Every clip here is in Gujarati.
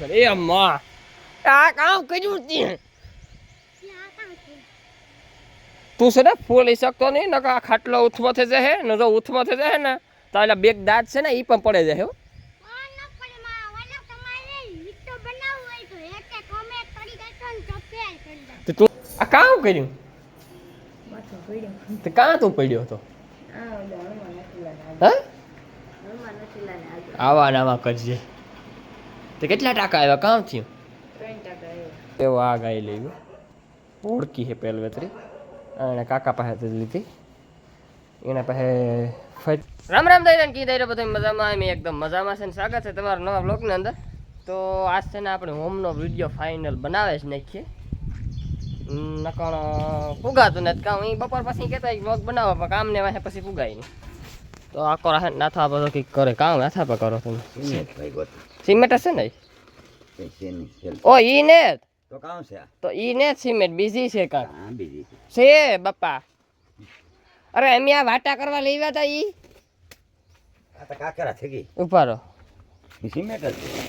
છે. એ અમ્મા. આ કામ કર્યું તે તું છે ને ફૂલી શકતો નહીં નકર આ ખાટલો ઉથમો થઈ જશે ને જો ઉથમો થઈ જશે ને તો એટલે બેગ દાંત છે ને એ પણ પડે જશે હો. તે તું આ કામ કર્યું? તે કાં તું પડ્યો હતો? હા? આવા ને આવા કરજે. તે કેટલા ટાકા આવ્યા? કામ થયું? એવો આ ગાય લઈ ગયો. ઓળખી છે પહેલવેતરી અને કાકા પાસે લીધી. એના પાસે રામ રામ દઈ કી દઈ બધું મજામાં? મેં એકદમ મજામાં છે ને સ્વાગત છે તમારા નવા બ્લોગની અંદર. તો આજ છે ને આપણે હોમનો વીડિયો ફાઇનલ બનાવે છે નાખીએ. નકણ પુગાતું નથી કામ. એ બપોર પછી કહેતા બ્લોગ બનાવો પણ કામ ને વાહે પછી પુગાય નહીં. તો આખો રાહે નાથા બધો કંઈક કરે. કામ નાથા પર કરો તમે. સિમેન્ટ હશે ને ઓ ઈ ને જ. તો કામ છે આ? તો ઈ ને જ સિમેન્ટ બીજી છે કાંક હા બીજી છે. છે બાપા અરે અમે આ વાટા કરવા લઈ આવ્યા હતા ઈ આ તો કાકરા થઈ ગઈ ઊભા રહો ઈ સિમેન્ટ જ છે.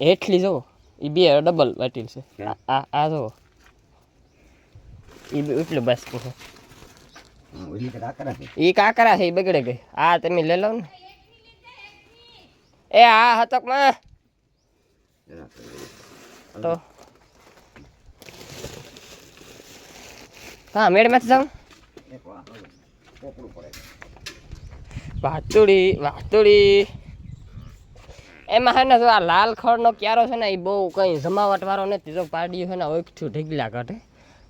હેઠલી જુઓ ઈ બે ડબલ વાટીલ છે આ આ- આ જુઓ ઈ બે- એટલું બસ પૂછો હા, ઓલી તો કાકરા છે ઈ કાકરા છે ઈ બગડે ગઈ આ તમે લઈ લો ને એ, હા જરા કરી. તો, હા. જાઉં હવે પોપડું પડે વાતુડી વાતુડી એમાં હે ને, જો આ લાલ ખડનો ક્યારો છે ને, એ બહુ કંઈ જમાવટ વાળો નથી. જો પાડ્યું છે ને ઓછું ઢીગલા કાઢે.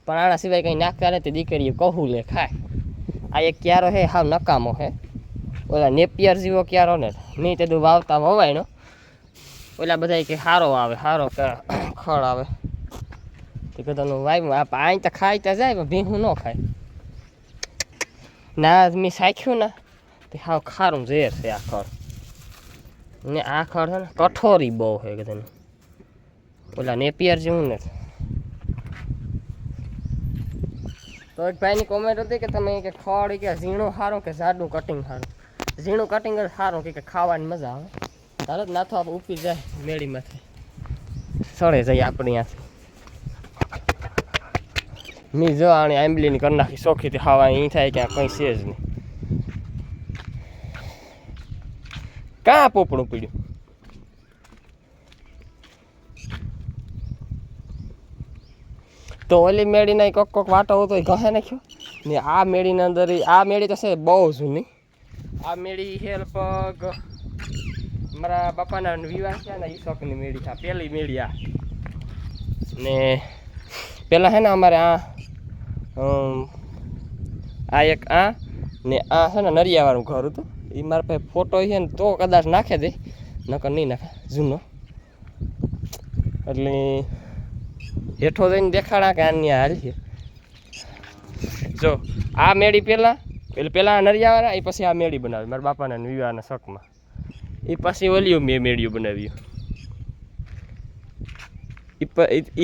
પણ આના સિવાય કંઈ નાખતા નથી દીકરીઓ કહું લે, ખાય. આ એક ક્યારો હે હાવ નકામો હે ઓલા નેપિયર જેવો ક્યારો ને નહીં તે વાવતા વવાય નો. ઓલા બધા કે સારો આવે સારો ખડ આવે. તે કદાનું વાવ્યું આ અહીં તો ખાઈ તો જાય પણ ભીહું ન ખાય. ના મેં સાખ્યું ને. તે હાવ ખારું ઝેર છે આ ખળ. ને આ ખળ છે ને કઠોરી બહુ છે કદાનું ઓલા નેપિયર જેવું ને. તો એક ભાઈની કોમેન્ટ હતી કે તમે કે ખડ કે ઝીણો સારું કે જાડું કટિંગ સારું ઝીણું કટિંગ જ સારું કે ખાવાની મજા આવે. તારે જ નાથો આપણે ઉપી જાય મેળીમાંથી. સળે જઈએ આપણે ત્યાંથી. મી જો આને આંબલીની કરી નાખી શોખીથી ખાવા અહીં થાય ક્યાં, કંઈ છે જ નહીં. કાં પોપડું પીડ્યું? તો ઓલી મેળીના કોક કોક વાટો હતો એ ઘસે નાખ્યો. ને આ મેળીના અંદર આ મેળી તો છે બહુ જૂની. આ મેળી હેલ્પ મારા બાપાના વિવાહ છે ને ઈશોકની મેળી છે પહેલી મેળી આ. ને પહેલાં છે ને અમારે આ આ એક આ ને આ છે ને નરિયાવાળું ઘર હતું. એ મારા પાસે ફોટો છે ને તો કદાચ નાખે દે, નકર નહીં નાખે, જૂનો. એટલે હેઠો જઈને દેખાડા કે આની હાલ છે. જો, આ મેળી પહેલાં એટલે પહેલાં નરિયાવાળા એ પછી આ મેળી બનાવી. મારા બાપાના વિવાહના શકમાં એ પછી ઓલિયું મેં મેળિયું બનાવ્યું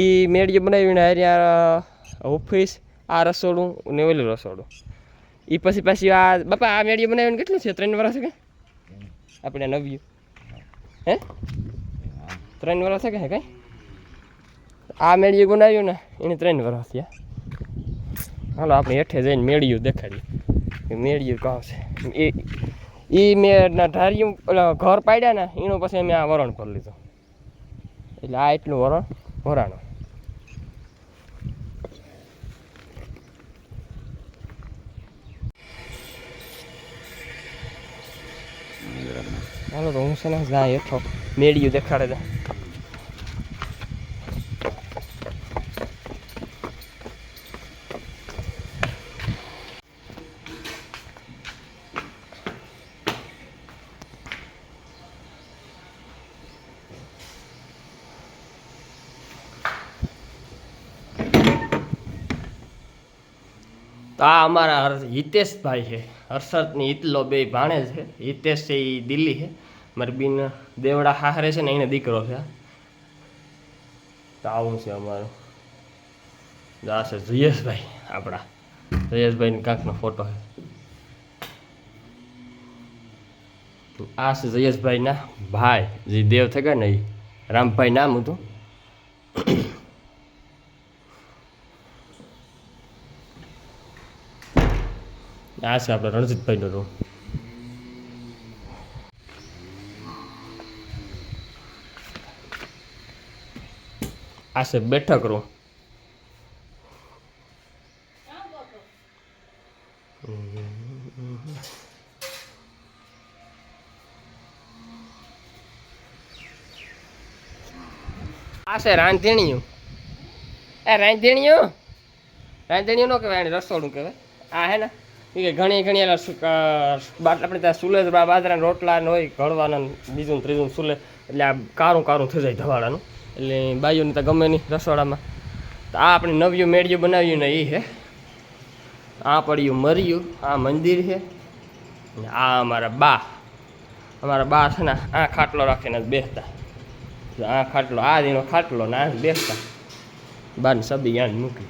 એ મેળિયું બનાવીને હરિયા ઓફિસ, આ રસોડું ને ઓલું રસોડું. એ પછી પાછી આ, બાપા, આ મેળિયું બનાવીને કેટલું છે? ત્રણ વર્ષ કે? આપણે નવ્યું હે? ત્રણ વર્ષ કે કઈ? આ મેળિયું બનાવ્યું ને એને ત્રણ વર્ષ થયા. હાલો, આપણે હેઠે જઈને મેળિયું દેખાડીએ. મેળિયું કાં છે? એ એ મેં ધાર્યું ઘર પાડ્યા ને, એનું પછી મેં આ વરણ પર લીધું. એટલે આ એટલું વરણ વરાણું. હાલો તો હું છે ને જાય હેઠો મેળિયું દેખાડે તો આ અમારા હિતેશભાઈ છે. હર્ષદની હિતલો બે ભાણે છે. હિતેશ છે એ દિલ્હી છે. મારી બીન દેવડા હાહરે છે ને એને દીકરો છે. તો આવું છે અમારું. આ છે જયેશભાઈ આપણા. જયેશભાઈની કાંકનો ફોટો છે. આ છે જયેશભાઈના ભાઈ. જે દેવ થયા ને એ રામભાઈ નામ હતું. આ છે આપણે રણજીતભાઈનો રૂમ આ છે બેઠક રૂમ આ છે રાંધણીયું. એ રાંધણીયું? રાંધણીયું નો કહેવાય રસોડું કહેવાય. આ હે ને? કે ઘણી ઘણી આપણે ત્યાં સુલે બા- બાજરાના રોટલા ને હોય ઘડવાના બીજું ત્રીજું સુલે. એટલે આ કારું કારું થઈ જાય ધવાડાનું. એટલે બાઈઓને તો ગમે નહીં રસોડામાં. તો આ આપણે નવ્યું મેળિયું બનાવ્યું ને એ છે આ પડ્યું મર્યું, આ મંદિર છે આ અમારા બા. અમારા બા છે ને આ ખાટલો રાખીને બેસતા. આ ખાટલો, આ દીનો ખાટલો ને આ બેસતા. બારની સબી યાદ મૂકી.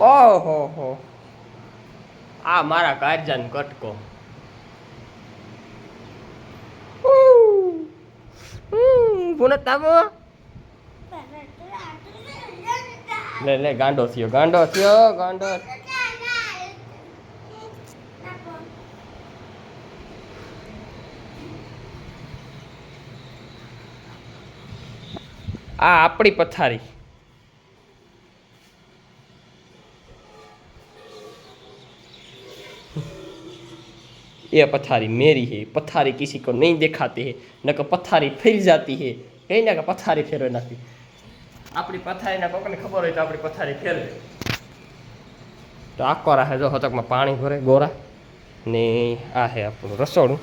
ઓહો હો. આ મારા કારજાન કટકો. પુનત તાબો. લે લે ગાંડો થયો ગાંડો થયો ગાંડો. આ આપણી પથારી. ये पथारी मेरी है पथारी किसी को नहीं दिखाती है न કે પથારી ફેરી જાતી है કઈ ના કે પથારી ફેરવે નાખી આપણી પથારીના કોકને ખબર હોય તો આપણી પથારી ફેરવે તો આ કોરા હે જો હતકમાં પાણી ભરે ગોરા ને આ હે આપણું રસોડું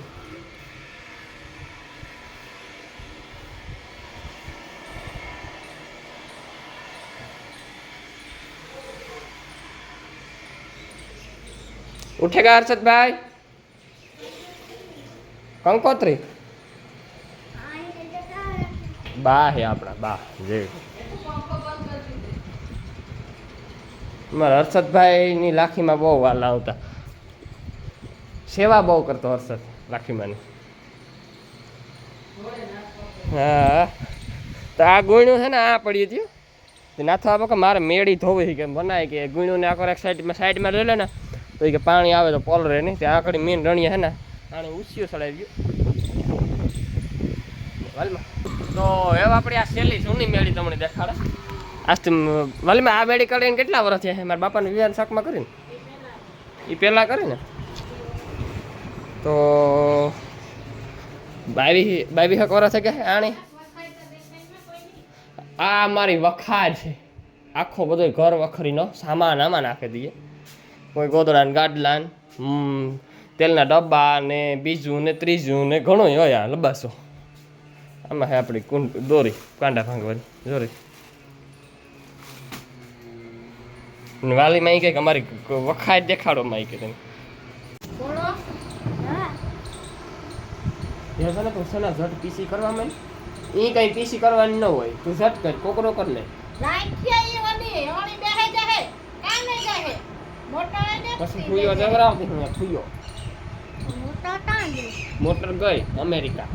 ઉઠેગા હર્ષદભાઈ કંકોત્રી. બા હે આપણા, બા, જે. મારા હર્ષદભાઈની લાખીમાં બહુ વાલા આવતા સેવા બહુ કરતો હર્ષદ લાખીમાંની. હા. તો આ ગુણ્યું છે ને, આ પડ્યું હતું. નાથવા નાથો આપો કે મારે મેળી ધોવી કે બનાય કે ગુણ્યું ને આખો એક સાઈડમાં સાઈડમાં લઈ ને, તો કે પાણી આવે તો પોલરે નહીં. ત્યાં આકડી મેન રણીએ છે ને પાણી ઉછ્યું ચડાવી ગયું વાલમાં. તો હવે આપણે આ સેલી જૂની મેળી તમને દેખાડે. આજથી વાલમાં આ મેળી કરીને કેટલા વર્ષ થયા છે? મારા બાપાને વિવાહ શાકમાં કરીને? એ પહેલાં કરીને તો બાવી બાવી હક વર્ષ કે છે આણી આ મારી વખા છે. આખો બધો ઘર વખરીનો સામાન આમાં નાખી દઈએ. કોઈ ગોદડા ગાડલાન હમ, તેલના ડબ્બા ને બીજું ને ત્રીજું ને ઘણું હોય આ લબાસો. આમાં હે આપણી કુંડ દોરી કાંડા ભાંગવાની દોરી વાલી એ કંઈક અમારી વખાય દેખાડો માં કે તમે. એ છે ને તું ઝટ પીસી કરવા એ કઈ પીસી કરવાની ન હોય. તું ઝટ કર કોકરો કર લે. પછી ફૂયો જવરાવતી હું ફૂયો મોટર ગઈ, અમેરિકા.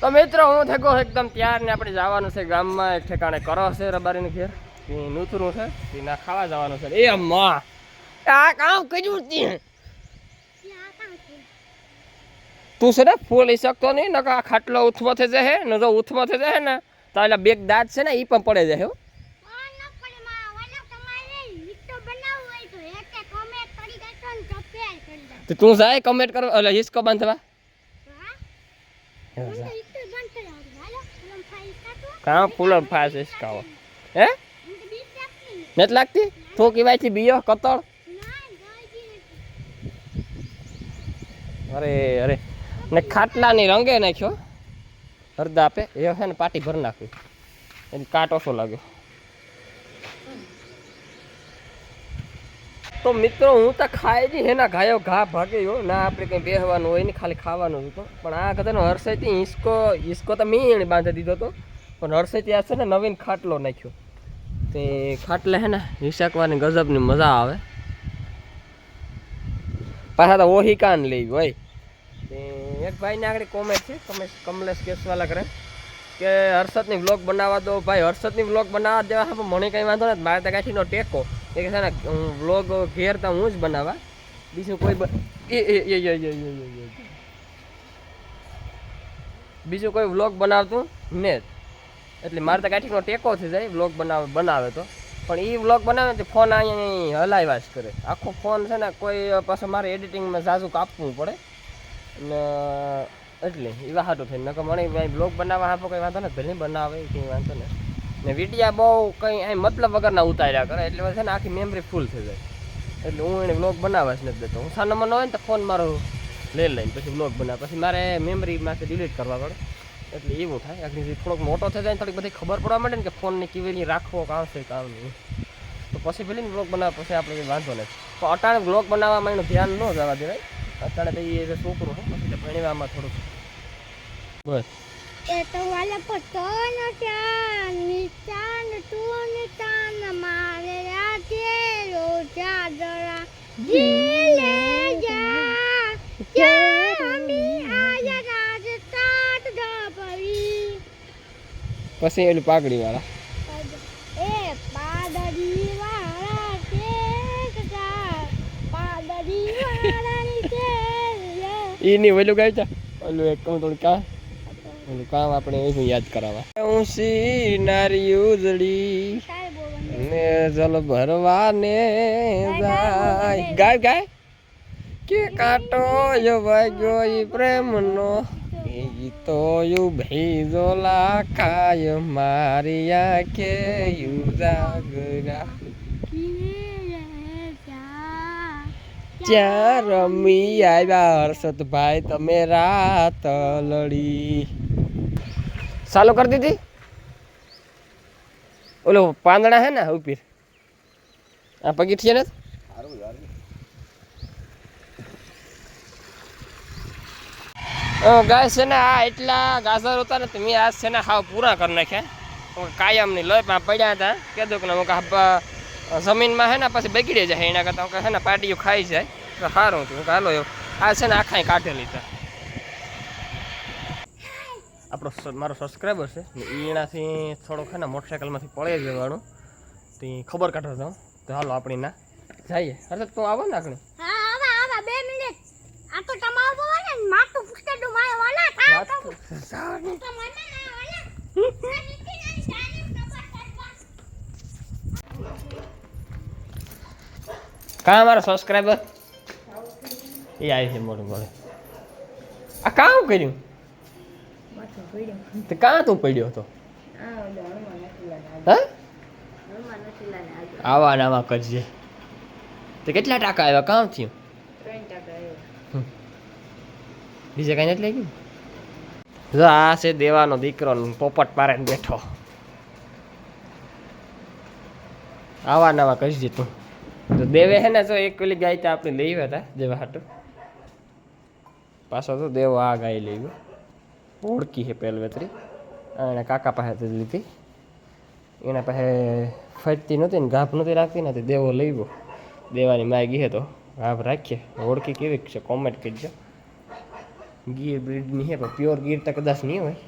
તો મિત્રો, હું થકો એકદમ તૈયાર ને આપણે જવાનું છે ગામમાં. એક ઠેકાણે કરો છે રબારીને ઘેર. નૂતરું છે એ ના ખાવા જવાનું છે. એ અમ્મા! આ કામ કર્યું તે તું છે ને ફૂલી શકતો નહીં નકા ખાટલો ઉથમો થઈ જાય ને જો ઉથમો થઈ જાય ને તો એટલે બેગ દાંત છે ને એ પણ પડે જાય હો. તો તું જાય કમેન્ટ કરો એટલે હિસ્કો બાંધવા. કાં ફૂલ ફાસ હિસકાવો હે? નથી. લાગતી? થોકી છે બીયો કતળ? અરે અરે. ને ખાટલાની રંગે નાખ્યો. અડધા આપે, એ છે ને પાટી ભરી નાખ્યું એને કાટ ઓછો લાગ્યો તો મિત્રો, હું તો ખાઈ જ હેના ઘાયો ઘા ભાગ્યો ના, આપણે કંઈ બેહવાનું હોય ને, ખાલી ખાવાનું હતું પણ આ કદાચ હર્ષેથી હિંચકો હિંચકો તો મેં એને બાંધી દીધો હતો પણ હર્ષેથી આ છે ને નવીન ખાટલો નાખ્યો. તે ખાટલે હે ને હિસાકવાની ગજબની મજા આવે. પાછા તો ઓહિકાન લઈ હોય એક ભાઈને આગળ કોમેન્ટ છે કમેશ કમલેશ કેશવાલા કરે. કે હર્ષદની વ્લોગ બનાવવા દો. ભાઈ, હર્ષદની વ્લોગ બનાવવા દેવા હા મને કંઈ વાંધો નથી. મારે તો કાઠીનો ટેકો. એ કે છે ને વ્લોગ ઘેર તો હું જ બનાવવા. બીજું કોઈ બીજું કોઈ વ્લોગ બનાવતું ને એટલે મારે તો કાઠીનો ટેકો થઈ જાય વ્લોગ બનાવે બનાવે તો. પણ એ વ્લોગ બનાવે તો ફોન અહીંયા હલાવ્યા જ કરે. આખો ફોન છે ને, કોઈ પાછો મારે એડિટિંગમાં ઝાઝું કાપવું પડે. ને એટલે એવા હાટું થઈને નકર મને બ્લોગ બનાવવા આપો કંઈ વાંધો ને ભલે બનાવે કંઈ વાંધો ને ને વિડીયા બહુ કંઈ અહીં મતલબ વગરના ઉતાર્યા કરે. એટલે છે ને આખી મેમરી ફૂલ થઈ જાય. એટલે હું એને બ્લોગ બનાવવા જ નથી દેતો. હું સાનો મનો હોય ને તો ફોન મારો લઈ લઈને પછી બ્લોગ બનાવે. પછી મારે મેમરીમાંથી ડિલીટ કરવા પડે. એટલે એવું થાય. આખી થોડોક મોટો થઈ જાય ને થોડીક બધી ખબર પડવા માંડે ને કે ફોનને કેવી રીતે રાખવો, કામ છે, કામ નહીં. તો પછી પેલી બ્લોગ બનાવે, પછી આપણે વાંધો નથી. પણ અટાણે બ્લોગ બનાવવામાં એનું ધ્યાન ન જવા દેવાય. અત્યારે ભાઈ એ છોકરો હો ભણવામાં થોડુંક. બસ. એ તો વાલે પટો નો ચાન નિચાન તું નિચાન મારે રાજે રોજા દરા. જીલે જા જા હમી આયા રાજ તાટ દબરી પછી એલું પાઘડી વાળા. એની ઓલું ગાય છે ઓલું એક કહું થોડું કા. ઓલું કામ આપણે એવું યાદ કરાવવા. ઊંસી નારી ઉજળી ને જલ ભરવાને જાય. ગાય ગાય? કે કાટો યો વાગ્યો ઈ પ્રેમનો? તો યુ ભેજો લાખાય મારી આંખે યુ જાગરા. ત્યાં રમી આવ્યા હર્ષદભાઈ તમે રાત લડી. ચાલુ કરી દીધી? ઓલો પાંદડા હે ને ઉપીર? આ પગીઠિયા ને સારું ગાય છે ને આ એટલા ગાજર હતા ને મેં આજ છે ને હાવ પૂરા કરી નાખ્યા. કાયમ નહીં લઈ પડ્યા હતા. કીધું કાં જમીનમાં હે ને પછી બગડી જાય એના કરતાં. હું કહે ને પાટીઓ ખાઈ જાય. તો સારું હું કહે હાલો આ છે ને આખાય કાઢેલી લીધા આપણો મારો સબસ્ક્રાઈબર છે. એનાથી થોડોક છે ને મોટરસાઇકલમાંથી પડી જવાનું તો ખબર કાઢો તો તો હાલો આપણી ના. જઈએ. અરે તું આવો ને આપણે હા તો માથું મારે વાલા તો તો મને ના વાલા નીતિ ના જાને ખબર કાં મારો સબસ્ક્રાઈબર એ આવી છે મોડું મોડે આ કામ કર્યું તે કાં તું પડ્યો હતો હા આવા નાવા કરજે તે કેટલા ટાકા આવ્યા કામ થયું બીજે કઈ નથી લઈ ગયું જો આ છે દેવાનો દીકરો પોપટ મારે બેઠો આવા નવા કરજે તું તો દેવે હે ને જો એક પેલી ગાય તો આપણે લઈ આવ્યા હતા જેવા હાટું પાછો તો દેવો આ ગાય લઈ ગયો ઓળખી છે પહેલવેતરી એણે કાકા પાસે લીધી. એના પાસે ફરતી નહોતી ને ગાભ નહોતી રાખતી નથી દેવો લઈ ગયો દેવાની માય ગઈ તો ગાભ રાખીએ. ઓળખી કેવી છે કોમેન્ટ કરજો. ગીર બ્રીડની છે પણ પ્યોર ગીર તો કદાચ નહીં હોય.